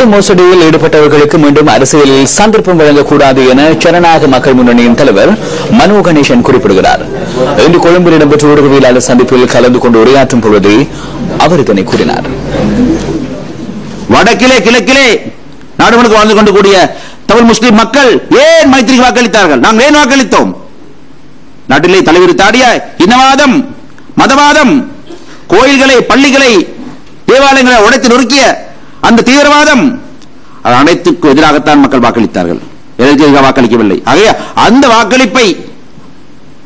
ஊழல் மோசடியில் ஈடுபட்டவர்களுக்கு மீண்டும் அரசியலில் சந்தர்ப்பம் வழங்கக்கூடாது என ஜனநாயக மக்கள் முன்னணியின் தலைவர் மனோ கணேசன் குறிப்பிடுகிறார். இன்று கொழும்பில் இடம்பெற்ற ஊடகவியலாளர் சந்திப்பில் கலந்து கொண்டு உரையாற்றும் பொழுது அவர் இதனை கூறினார். வடக்கிலே கிழக்கிலே நாடுகளுக்கு வாழ்ந்து கொண்டு கூடிய தமிழ் முஸ்லிம் மக்கள் ஏன் மைத்திரிக்கு வாக்களித்தார்கள்? நாம் ஏன் வாக்களித்தோம்? நாட்டிலே தலைவர் தாடிய இனவாதம் மதவாதம் கோயில்களை பள்ளிகளை தேவாலயங்களை உடைத்து நொறுக்கிய அந்த தீவிரவாதம். அனைத்துக்கும் எதிராகத்தான் மக்கள் வாக்களித்தார்கள். எதற்கு வாக்களிக்கவில்லை. ஆகைய அந்த வாக்களிப்பை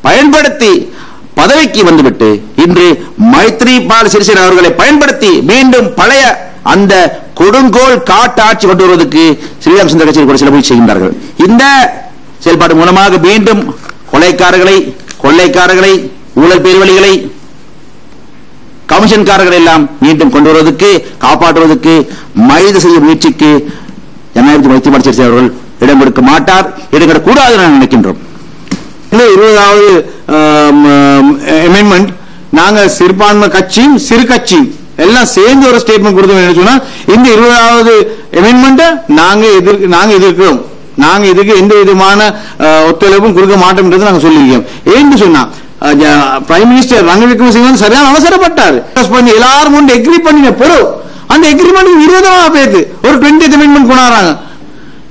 பயன்படுத்தி பதவிக்கு வந்துவிட்டு இன்று மைத்ரிபால சிறிசேன அவர்களை பயன்படுத்தி மீண்டும் பழைய அந்த கொடுங்கோல் காட்டு ஆட்சி கொண்டு வருவதற்கு ஸ்ரீராம் சந்திர கட்சியில் கூட சில முயற்சி செய்கின்றார்கள். இந்த செயல்பாடு மூலமாக மீண்டும் கொலைக்காரர்களை கொள்ளைக்காரர்களை ஊழல் பேர்வழிகளை கமிஷன்காரர்கள் எல்லாம் மீண்டும் கொண்டு வருவதற்கு காப்பாற்றுவதற்கு மைது செய்ய முயற்சிக்கு ஜனாதிபதி மைத்திரிபால சிறிசேன அவர்கள் இடம் கொடுக்க மாட்டார். இடம் கூடாது நான் நினைக்கின்றோம் இருபதாவது அமெண்ட்மெண்ட் நாங்க சிறுபான்மை கட்சியும் சிறு கட்சியும் எல்லாம் சேர்ந்து ஒரு ஸ்டேட்மெண்ட் கொடுத்தோம் என்ன சொன்னா இந்த இருபதாவது அமெண்ட்மெண்ட் நாங்க எதிர்க்கு நாங்க எதிர்க்கிறோம். நாங்க இதுக்கு எந்த விதமான ஒத்துழைப்பும் கொடுக்க மாட்டோம்ன்றது நாங்க சொல்லியிருக்கோம் ஏன்னு சொன்னா பிரைம் மினிஸ்டர் ரணில் விக்ரமசிங்க வந்து சரியான அவசரப்பட்டார் பண்ணி எல்லாரும் முன் எக்ரி பண்ணின பொருள் அந்த எக்ரிமெண்ட் விரோதமாக போயிடுது ஒரு டுவெண்ட்டி அமெண்ட்மெண்ட் கொண்டாடுறாங்க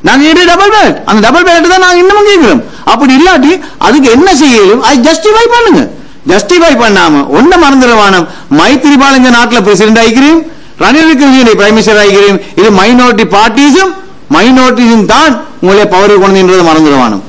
நாங்க ஏன் டபுள் பேட் அந்த டபுள் பேட் தான் நாங்க இன்னமும் கேட்கிறோம் அப்படி இல்லாட்டி அதுக்கு என்ன செய்யலும் அது ஜஸ்டிஃபை பண்ணுங்க ஜஸ்டிஃபை பண்ணாம ஒன்ன மறந்துடுவானம் மைத்திரிபால் இந்த நாட்டில் பிரசிடென்ட் ஆகிக்கிறேன் ரணில் விக்ரமசிங்க பிரைம் மினிஸ்டர் ஆகிக்கிறேன் இது மைனாரிட்டி பார்ட்டிஸும் மைனாரிட்டிஸும் தான் உங்களை பவர் கொண்டு மறந்துடுவானம்